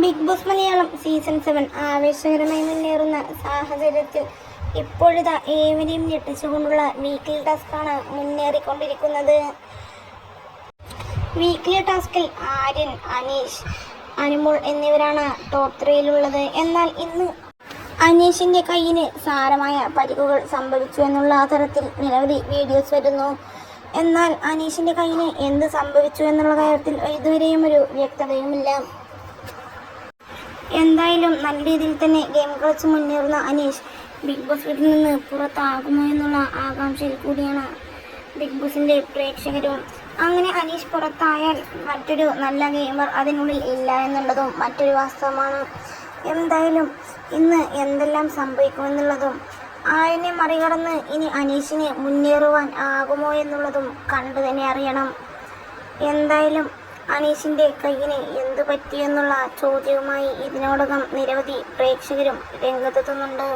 Bigg Boss Malayalam season seven ആവേശകരമായി മുന്നേറുന്ന സാഹചര്യത്തിൽ ഇപ്പോഴിതാ ഏവരെയും ഞെട്ടിച്ചുകൊണ്ടുള്ള വീക്കിലി ടാസ്ക്കാണ് മുന്നേറിക്കൊണ്ടിരിക്കുന്നത്. വീക്കിലി ടാസ്കിൽ ആര്യൻ അനീഷ് അനുമോൾ എന്നിവരാണ് ടോപ്പ് ത്രീയിലുള്ളത് എന്നാൽ ഇന്ന് അനീഷിന്റെ കയ്യിന് സാരമായ പരിക്കുകൾ സംഭവിച്ചു എന്നുള്ള തരത്തിൽ നിരവധി വീഡിയോസ് വരുന്നു. എന്നാൽ അനീഷിന്റെ കയ്യിന് എന്ത് സംഭവിച്ചു എന്നുള്ള കാര്യത്തിൽ ഇതുവരെയും ഒരു വ്യക്തതയുമില്ല. എന്തായാലും നല്ല രീതിയിൽ തന്നെ ഗെയിം കളിച്ച് മുന്നേറുന്ന അനീഷ് ബിഗ് ബോസ് വീട്ടിൽ നിന്ന് പുറത്താകുമോ എന്നുള്ള ആകാംക്ഷയിൽ കൂടിയാണ് ബിഗ് ബോസിന്റെ പ്രേക്ഷകരും. അങ്ങനെ അനീഷ് പുറത്തായാൽ മറ്റൊരു നല്ല ഗെയിമർ അതിനുള്ളിൽ ഇല്ല എന്നുള്ളതും മറ്റൊരു വാസ്തവമാണ്. എന്തായാലും ഇന്ന് എന്തെല്ലാം സംഭവിക്കുമെന്നുള്ളതും ആയനെ മറികടന്ന് ഇനി അനീഷിനെ മുന്നേറുവാൻ ആകുമോ എന്നുള്ളതും കണ്ടു തന്നെ അറിയണം. എന്തായാലും അനീഷിന്റെ കയ്യിന് എന്തു പറ്റിയെന്നുള്ള ചോദ്യവുമായി ഇതിനോടകം നിരവധി പ്രേക്ഷകരും രംഗത്തെത്തുന്നുണ്ട്.